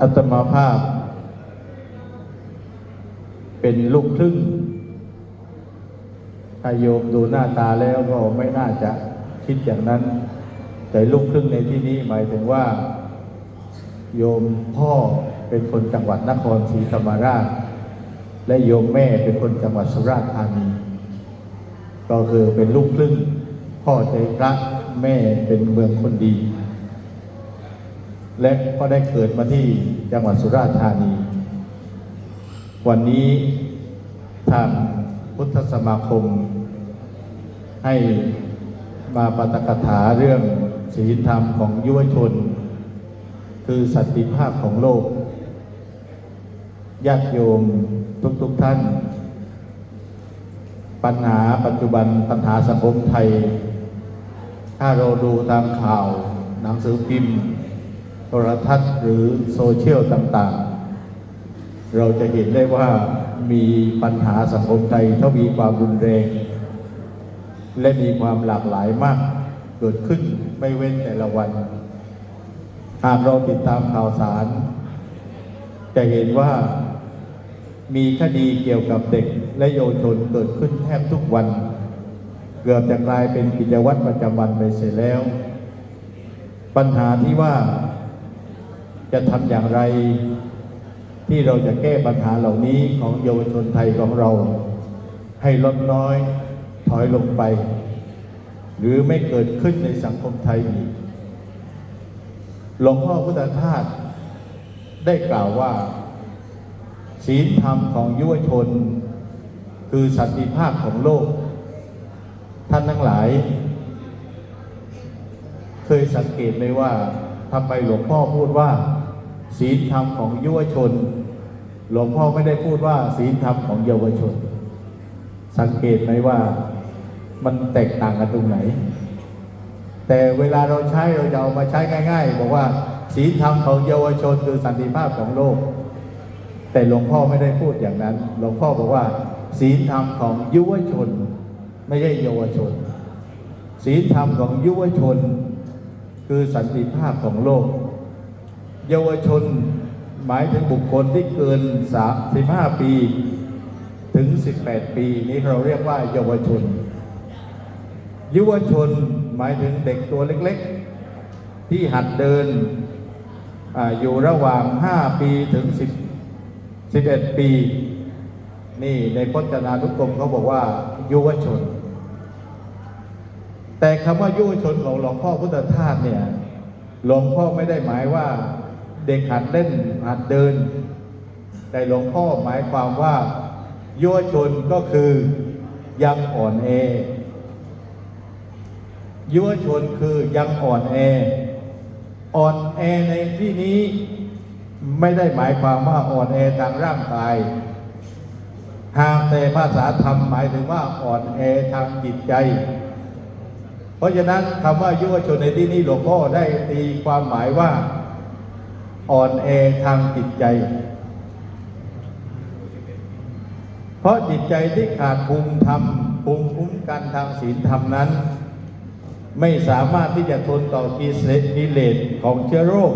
อัตมาภาพ เป็นลูกครึ่งถ้าโยมดูหน้าตาแล้วก็ไม่น่าจะคิดอย่างนั้น แต่ลูกครึ่งในที่นี้หมายถึงว่า โยมพ่อเป็นคนจังหวัดนครศรีธรรมราช และโยมแม่เป็นคนจังหวัดสุราษฎร์ธานีก็คือเป็นลูกครึ่ง พ่อใจพระแม่เป็นเมืองคนดี และก็ได้เกิดมาที่จังหวัดสุราษฎร์ธานี วันนี้ทางพุทธสมาคม ให้มาปาตกถาเรื่องศีลธรรมของยุวชน คือสันติภาพของโลกญาติโยมทุกๆทท่าน ปัญหาปัจจุบันปัญหาสังคมไทย ถ้าเราดูตามข่าวหนังสือพิมพ์ โทรทัศน์หรือโซเชียลต่างๆ เราจะเห็นได้ว่ามีปัญหาสังคมไทยเท่ามีความรุนแรง และมีความหลากหลายมาก เกิดขึ้นไม่เว้นแต่ละวัน หากเราติดตามข่าวสาร จะเห็นว่ามีคดีเกี่ยวกับเด็กและเยาวชนเกิดขึ้นแทบทุกวัน เกือบจะกลายเป็นกิจวัตรประจำวันไปเสียแล้ว ปัญหาที่ว่า จะทำอย่างไร ที่เราจะแก้ปัญหาเหล่านี้ของเยาวชนไทยของเรา ให้ลดน้อยถอยลงไป หรือไม่เกิดขึ้นในสังคมไทยอีกหลวงพ่อพุทธทาสได้กล่าวว่า ศีลธรรมของยุวชน คือสันติภาพของโลก ท่านทั้งหลาย เคยสังเกตไหมว่าทำไมหลวงพ่อพูดว่า ศีลธรรมของยุวชน หลวงพ่อไม่ได้พูดว่าศีลธรรมของเยาวชน สังเกตไหมว่ามันแตกต่างกันตรงไหน แต่เวลาเราใช้เราจะเอามาใช้ง่าย ๆ บอกว่าศีลธรรมของเยาวชนคือสันติภาพของโลก แต่หลวงพ่อไม่ได้พูดอย่างนั้น หลวงพ่อบอกว่า ศีลธรรมของยุวชน ไม่ใช่เยาวชน ศีลธรรมของยุวชน คือสันติภาพของโลก เยาวชนหมายถึงบุคคลที่เกิน 35 ปี ถึง 18 ปี นี้เราเรียกว่าเยาวชนยุวชนหมายถึงเด็กตัวเล็กๆ ที่หัดเดินออยู่ระหว่าง 5 ปีถึง 10 11 ปี นี่ในพจนานุกรมเขาบอกว่ายุวชน แต่คำว่ายุวชนของหลวงพ่อพุทธทาสเนี่ยหลวงพ่อไม่ได้หมายว่า เด็กหัดเล่นหัดเดิน แต่หลวงพ่อหมายความว่ายุวชนก็คือยังอ่อนแอยุวชนคือยังอ่อนแอ อ่อนแอในที่นี้ไม่ได้หมายความว่าอ่อนแอทางร่างกาย หากแต่ภาษาธรรมหมายถึงว่าอ่อนแอทางจิตใจ เพราะฉะนั้นคำว่ายุวชนในที่นี้หลวงพ่อได้ตีความหมายว่า อ่อนแอทางจิตใจ เพราะจิตใจที่ขาดภูมิธรรมภูมิคุ้มกันทางศีลธรรมนั้น ไม่สามารถที่จะทนต่อกิเลสกิเลสของเชื้อโรค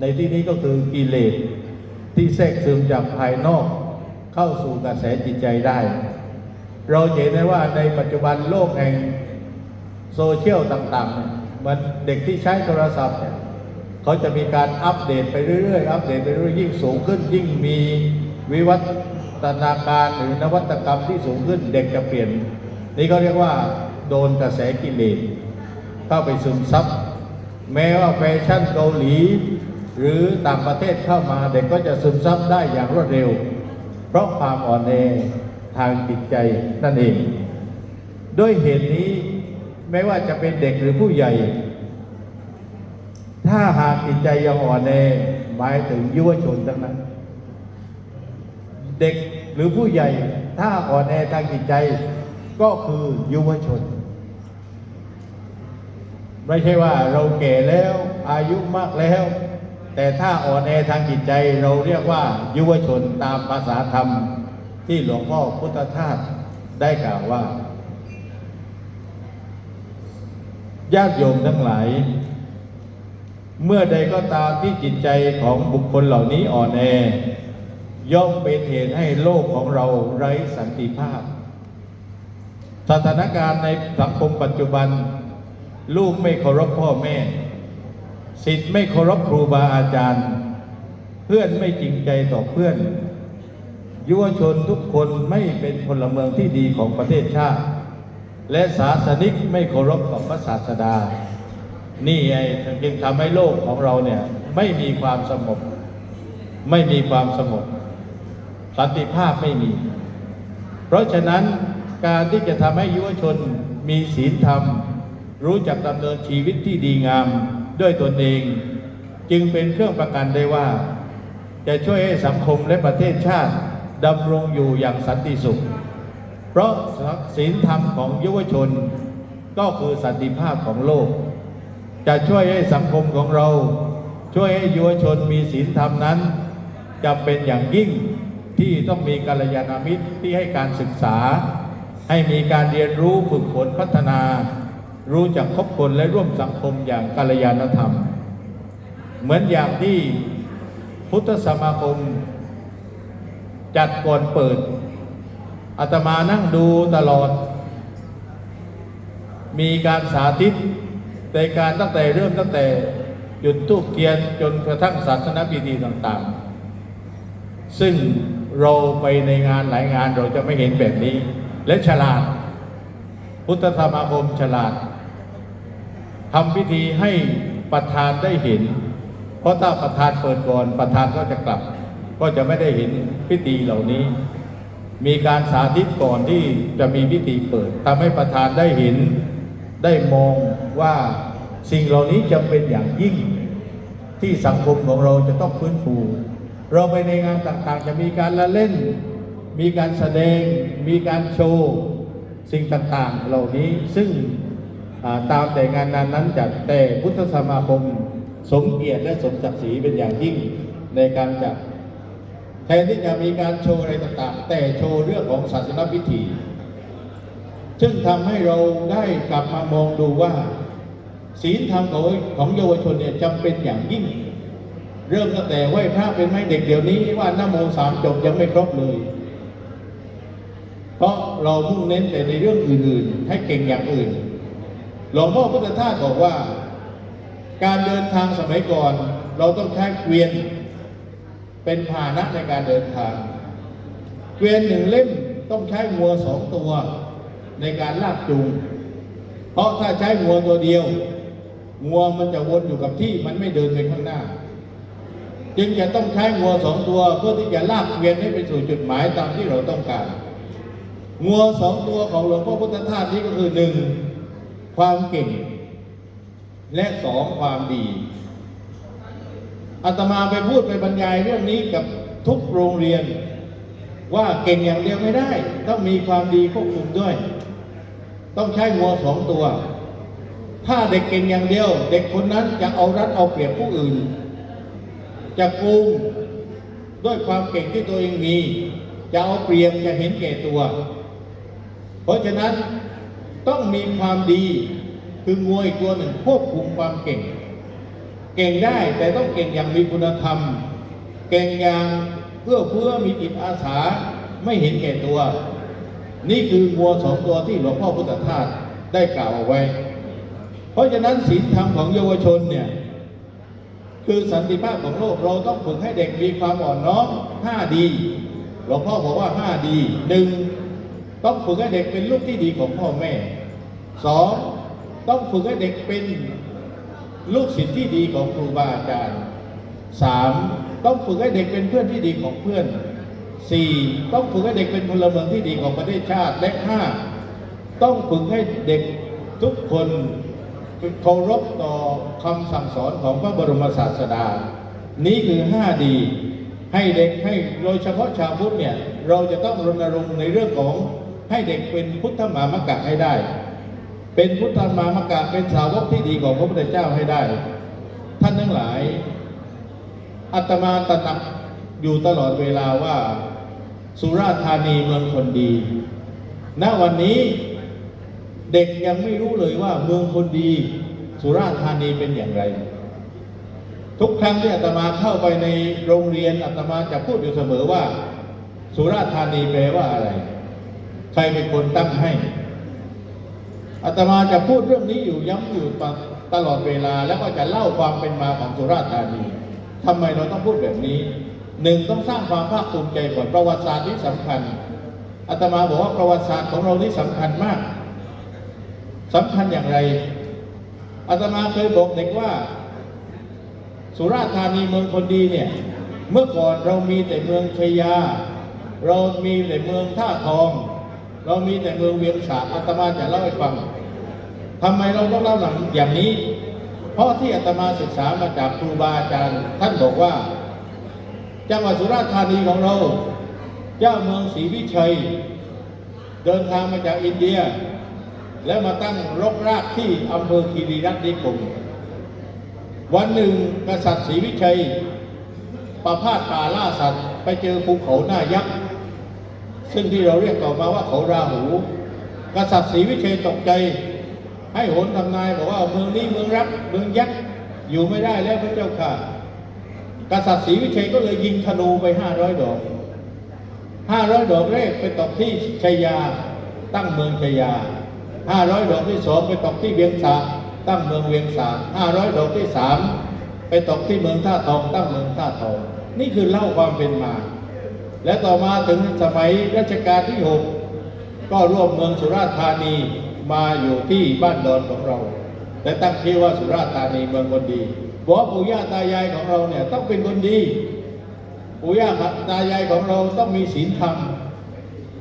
ในที่นี้ก็คือกิเลสที่แทรกซึมจากภายนอกเข้าสู่กระแสจิตใจได้ เราเห็นได้ว่าในปัจจุบันโลกแห่งโซเชียลต่างๆเนี่ยมันเด็กที่ใช้โทรศัพท์เนี่ย เขาจะมีการอัปเดตไปเรื่อยๆ อัปเดตไปเรื่อยยิ่งสูงขึ้น ยิ่งมีวิวัฒนาการหรือนวัตกรรมที่สูงขึ้นเด็กจะเปลี่ยน นี่เขาเรียกว่า โดนกระแสกิเลสเข้าไปซึมซับแม้ว่าแฟชั่นเกาหลี หรือต่างประเทศเข้ามาเด็กก็จะซึมซับได้อย่างรวดเร็ว เพราะความอ่อนแอทางจิตใจนั่นเอง ด้วยเหตุนี้ไม่ว่าจะเป็นเด็กหรือผู้ใหญ่ ถ้าหากจิตใจยังอ่อนแอหมายถึงยุวชนทั้งนั้น เด็กหรือผู้ใหญ่ ถ้าอ่อนแอทางจิตใจ ก็คือยุวชน ไม่ใช่ว่าเราแก่แล้วอายุมากแล้ว แต่ถ้าอ่อนแอทางจิตใจเราเรียกว่า ยุวชนตามภาษาธรรม ที่หลวงพ่อพุทธทาสได้กล่าวว่าญาติโยมทั้งหลาย เมื่อใดก็ตามที่จิตใจของบุคคลเหล่านี้อ่อนแอ ย่อมเป็นเหตุให้โลกของเราไร้สันติภาพ สถานการณ์ในสังคมปัจจุบัน ลูกไม่เคารพพ่อแม่ สิทธิ์ไม่เคารพครูบาอาจารย์ เพื่อนไม่จริงใจต่อเพื่อน ยุวชนทุกคนไม่เป็นพลเมืองที่ดีของประเทศชาติ และศาสนิกไม่เคารพต่อพระศาสดา นี่ไงจึงทำให้โลกของเราเนี่ยไม่มีความสงบ ไม่มีความสงบ สันติภาพไม่มี เพราะฉะนั้นการที่จะทำให้ยุวชนมีศีลธรรม รู้จักดำเนินชีวิตที่ดีงามด้วยตนเอง จึงเป็นเครื่องประกันได้ว่า จะช่วยให้สังคมและประเทศชาติดำรงอยู่อย่างสันติสุข เพราะศีลธรรมของยุวชนก็คือสันติภาพของโลก จะช่วยให้สังคมของเรา ช่วยให้ยุวชนมีศีลธรรมนั้นจำเป็นอย่างยิ่งที่ต้องมีกัลยาณมิตรที่ให้การศึกษา ให้มีการเรียนรู้ฝึกฝนพัฒนา รู้จักคบคนและร่วมสังคมอย่างกัลยาณธรรม เหมือนอย่างที่พุทธสมาคม จัดก่อนเปิดอาตมานั่งดูตลอด มีการสาธิต ในการตั้งแต่เริ่มตั้งแต่จุดทูปเทียนจนกระทั่งศาสนพิธีต่างๆ ซึ่งเราไปในงานหลายงานเราจะไม่เห็นแบบนี้ และฉลาด พุทธธรรมาคมฉลาดทำพิธีให้ประธานได้เห็น เพราะถ้าประธานเปิดก่อนประธานก็จะกลับ ก็จะไม่ได้เห็นพิธีเหล่านี้ มีการสาธิตก่อนที่จะมีพิธีเปิดทำให้ประธานได้เห็น ได้มองว่าสิ่งเหล่านี้จำเป็นอย่างยิ่งที่สังคมของเราจะต้องฟื้นฟู เราไปในงานต่างๆ จะมีการละเล่น มีการแสดง มีการโชว์ สิ่งต่างๆ เหล่านี้ซึ่งตามแต่งานนั้นนั้นจัดแต่พุทธสมาคมสมเกียรติและสมศักดิ์ศรีเป็นอย่างยิ่งในการจัดแทนที่จะมีการโชว์อะไรต่างๆ แต่โชว์เรื่องของศาสนพิธี ซึ่งทำให้เราได้กลับมามองดูว่าศีลธรรมของของเยาวชนเนี่ยจำเป็นอย่างยิ่ง เริ่มตั้งแต่ไหว้พระเป็นไหมเด็กเดี๋ยวนี้ว่านะโมสามจบยังไม่ครบเลย เพราะเรามุ่งเน้นแต่ในเรื่องอื่นๆ ให้เก่งอย่างอื่นหลวงพ่อพุทธทาสบอกว่า การเดินทางสมัยก่อน เราต้องใช้เกวียน เป็นพาหนะในการเดินทาง เกวียนหนึ่งเล่มต้องใช้งัวสองตัว ในการลากจูง เพราะถ้าใช้งัวตัวเดียวงัวมันจะวนอยู่กับที่มันไม่เดินไปข้างหน้า จึงจะต้องใช้งัวสองตัวเพื่อที่จะลากเวียนให้ไปสู่จุดหมายตามที่เราต้องการงัวสองตัวของหลวงพ่อพุทธทาสนี้ก็คือหนึ่งความเก่ง และสองความดีอาตมาไปพูดไปบรรยายเรื่องนี้กับทุกโรงเรียน ว่าเก่งอย่างเดียวไม่ได้ ต้องมีความดีควบคุมด้วย ต้องใช้งัวสองตัว ถ้าเด็กเก่งอย่างเดียว เด็กคนนั้นจะเอารัดเอาเปรียบผู้อื่น จะโกงด้วยความเก่งที่ตัวเองมี จะเอาเปรียบจะเห็นแก่ตัว เพราะฉะนั้นต้องมีความดีคืองัวอีกตัวหนึ่งควบคุมความเก่ง เก่งได้แต่ต้องเก่งอย่างมีคุณธรรม เก่งอย่างเพื่อเพื่อมีจิตอาสาไม่เห็นแก่ตัว นี่คืองัวสองตัวที่หลวงพ่อพุทธทาสได้กล่าวเอาไว้ เพราะฉะนั้นศีลธรรมของเยาวชนเนี่ยคือสันติภาพของโลกเราต้องฝึกให้เด็กมีความอ่อนน้อมห้าดีหลวงพ่อบอกว่าห้าดีหนึ่งต้องฝึกให้เด็กเป็นลูกที่ดีของพ่อแม่สองต้องฝึกให้เด็กเป็นลูกศิษย์ที่ดีของครูบาอาจารย์สามต้องฝึกให้เด็กเป็นเพื่อนที่ดีของเพื่อน สี่ต้องฝึกให้เด็กเป็นพลเมืองที่ดีของประเทศชาติและห้าต้องฝึกให้เด็กทุกคนเคารพต่อคำสั่งสอนของพระบรมศาสดา นี้คือห้าดี ให้เด็กให้โดยเฉพาะชาวพุทธเนี่ยเราจะต้องรณรงค์ในเรื่องของให้เด็กเป็นพุทธมามกะให้ได้ เป็นพุทธมามกะเป็นสาวกที่ดีของพระพุทธเจ้าให้ได้ ท่านทั้งหลายอาตมาตระหนัก อยู่ตลอดเวลาว่าสุราธานีเมืองคนดี ณ วันนี้เด็กยังไม่รู้เลยว่าเมืองคนดี สุราธานีเป็นอย่างไร ทุกครั้งที่อาตมาเข้าไปในโรงเรียนอาตมาจะพูดอยู่เสมอว่า สุราธานีแปลว่าอะไร ใครเป็นคนตั้งให้อาตมาจะพูดเรื่องนี้อยู่ย้ำอยู่ตลอดเวลา แล้วก็จะเล่าความเป็นมาของสุราธานีทำไมเราต้องพูดแบบนี้ หนึ่งต้องสร้างความภาคภูมิใจก่อนประวัติศาสตร์ที่สำคัญอาตมาบอกว่าประวัติศาสตร์ของเรานี่สำคัญมากสำคัญอย่างไรอาตมาเคยบอกเด็กว่า สุราษฎร์ธานีเมืองคนดีเนี่ยเมื่อก่อนเรามีแต่เมืองชัยยา เรามีแต่เมืองท่าทอง เรามีแต่เมืองเวียงสาอาตมาจะเล่าให้ฟังทำไมเราต้องเล่าหลังอย่างนี้ เพราะที่อาตมาศึกษามาจากครูบาอาจารย์ ท่านบอกว่า จังหวัดสุราษฎร์ธานีของเรา เจ้าเมืองศรีวิชัย เดินทางมาจากอินเดีย แล้วมาตั้งรกรากที่อำเภอคีรีรัตน์นิคมวันหนึ่งกษัตริย์ศรีวิชัย ประพาสป่าล่าสัตว์ ไปเจอภูเขาหน้ายักษ์ ซึ่งที่เราเรียกต่อมาว่าเขาราหู กษัตริย์ศรีวิชัยตกใจ ให้โหนทำนายบอกว่าเมืองนี้เมืองรับเมืองยักษ์อยู่ไม่ได้แล้วพระเจ้าค่ะ กษัตริย์ศรีวิชัยก็เลยยิงธนูไปห้าร้อยดอกห้าร้อยดอกแรกไปตกที่ชัยยา ตั้งเมืองชัยยาห้าร้อยดอกที่สองไปตกที่เวียงสาตั้งเมืองเวียงสาห้าร้อยดอกที่สามไปตกที่เมืองท่าทอง ตั้งเมืองท่าทอง นี่คือเล่าความเป็นมา และต่อมาถึงสมัยรัชกาลที่หกก็ร่วมเมืองสุราษฎร์ธานีมาอยู่ที่บ้านดอนของเรา และตั้งชื่อว่าสุราษฎร์ธานีเมืองคนดี บอกว่ปู่ย่าตายายของเราเนี่ยต้องเป็นคนดีปู่ย่าตายายของเราต้องมีศีลธรรม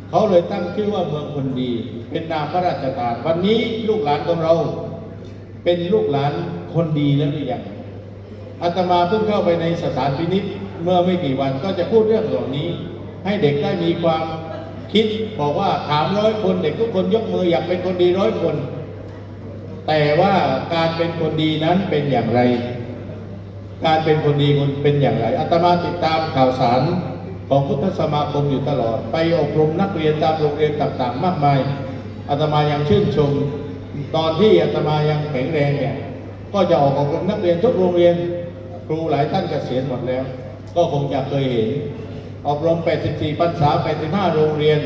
เขาเลยตั้งชื่อว่าเมืองคนดี เป็นนามพระราชทานวันนี้ลูกหลานของเรา เป็นลูกหลานคนดีแล้วหรือยังอาตมาเพิ่งเข้าไปในสถานพินิษเมื่อไม่กี่วันก็จะพูดเรื่องเหล่านี้ ให้เด็กได้มีความคิดบอกว่าถามร้อยคนเด็กทุกคนยกมืออยากเป็นคนดีร้อยคน แต่ว่าการเป็นคนดีนั้นเป็นอย่างไร การเป็นคนดีคนเป็นอย่างไรอาตมาติดตามข่าวสารของพุทธสมาคมอยู่ตลอด ไปอบรมนักเรียนตามโรงเรียนต่างๆ มากมายอาตมายังชื่นชม ตอนที่อาตมายังแข็งแรงเนี่ยก็จะออกอบรมนักเรียนทุกโรงเรียนครูหลายท่านเกษียณหมดแล้ว ก็คงจะเคยเห็น อบรม 84พรรษา 85 โรงเรียน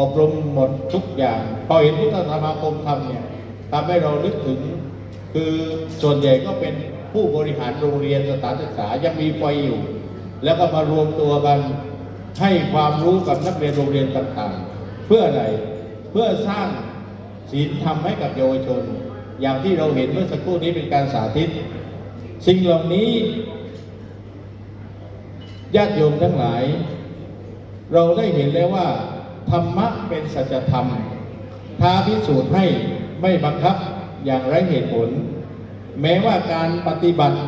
อบรมหมดทุกอย่าง พอเห็นพุทธสมาคมทำเนี่ยทำให้เรานึกถึง คือส่วนใหญ่ก็เป็น ผู้บริหารโรงเรียนสถานศึกษายังมีไฟอยู่ แล้วก็มารวมตัวกันให้ความรู้กับนักเรียนโรงเรียนต่างๆ เพื่ออะไรเพื่อสร้างศีลธรรมให้กับเยาวชน อย่างที่เราเห็นเมื่อสักครู่นี้เป็นการสาธิต สิ่งเหล่านี้ญาติโยมทั้งหลาย เราได้เห็นแล้วว่า ธรรมะเป็นสัจธรรมท้าพิสูจน์ให้ไม่บังคับอย่างไร้เหตุผล แม้ว่าการปฏิบัติ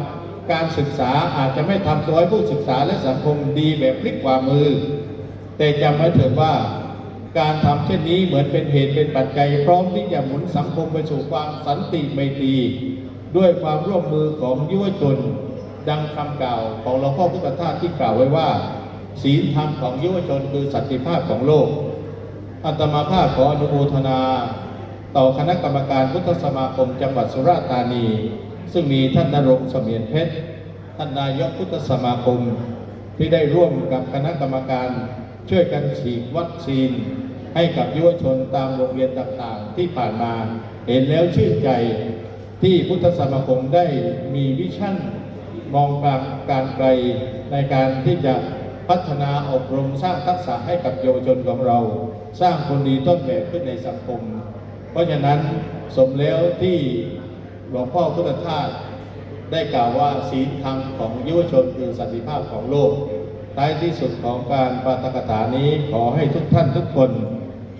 การศึกษาอาจจะไม่ทำตัวให้ผู้ศึกษาและสังคมดีแบบพลิกกว่ามือ แต่จำไว้เถิดว่าการทำเช่นนี้เหมือนเป็นเหตุเป็นปัจจัยพร้อมที่จะหมุนสังคมไปสู่ความสันติไมตรีด้วยความร่วมมือของยุวชน ดังคำกล่าวของหลวงพ่อพุทธทาสที่กล่าวไว้ว่า ศีลธรรมของยุวชนคือสันติภาพของโลก อัตมาภาพขออนุโมทนา ต่อคณะกรรมการพุทธสมาคมจังหวัดสุราษฎร์ธานี ซึ่งมีท่านนรงเสมียนเพชร ท่านนายกพุทธสมาคม ที่ได้ร่วมกับคณะกรรมการช่วยกันฉีดวัคซีน ให้กับยุวชนตามโรงเรียนต่างๆ ที่ผ่านมาเห็นแล้วชื่นใจที่พุทธสมาคมได้มีวิชั่นมองการการไกลในการที่จะพัฒนาอบรมสร้างทักษะให้กับเยาวชนของเรา สร้างคนดีต้นแบบขึ้นในสังคม เพราะฉะนั้นสมแล้วที่หลวงพ่อพุทธทาสได้กล่าวว่าศีลธรรมของยุวชนคือสันติภาพของโลก ท้ายที่สุดของการปาฐกถานี้ขอให้ทุกท่านทุกคน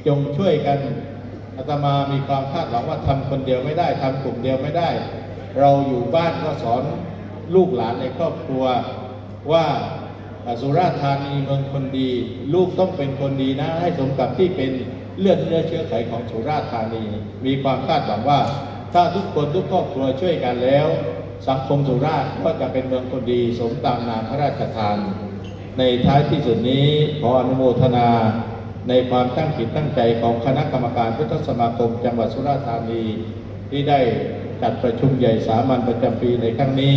จงช่วยกันอาตมามีความคาดหวังว่าทำคนเดียวไม่ได้ทำกลุ่มเดียวไม่ได้ เราอยู่บ้านก็สอนลูกหลานในครอบครัวว่าสุราษฎร์ธานีเมืองคนดี ลูกต้องเป็นคนดีนะให้สมกับที่เป็น เลือดเนื้อเชื้อไขของสุราษฎร์ธานี มีความคาดหวังว่า ถ้าทุกคนทุกครอบครัวช่วยกันแล้ว สังคมสุราษฎร์ก็จะเป็นเมืองคนดีสมตามนามพระราชทาน ในท้ายที่สุดนี้ขออนุโมทนา ในความตั้งจิตตั้งใจของคณะกรรมการพุทธสมาคม จังหวัดสุราษฎร์ธานี ที่ได้จัดประชุมใหญ่สามัญประจำปีในครั้งนี้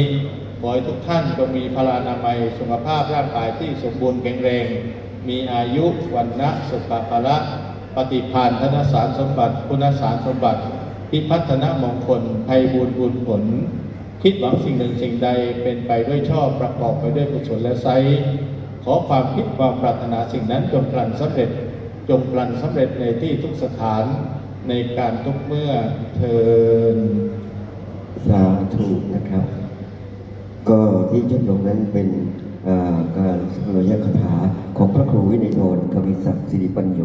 ขอให้ทุกท่านจงมีพลานามัยสุขภาพร่างกายที่สมบูรณ์แข็งแรง มีอายุวันนะสุขภาละ ปฏิภาณธนสารสมบัติ คุณสารสมบัติ พิพัฒนมงคลภัยบุญบุญผล คิดหวังสิ่งหนึ่งสิ่งใดเป็นไปด้วยชอบประกอบไปด้วยกุศลและไซขอความคิดความปรารถนาสิ่งนั้นจงพลันสำเร็จ จงพลันสำเร็จในที่ทุกสถานในการทุกเมื่อเทินสาธุนะครับ ก็ที่จบลงนั้นเป็นอ่าการสรยคาถาของพระครูวินัยโทนกวิศักดิ์สิริปัญโย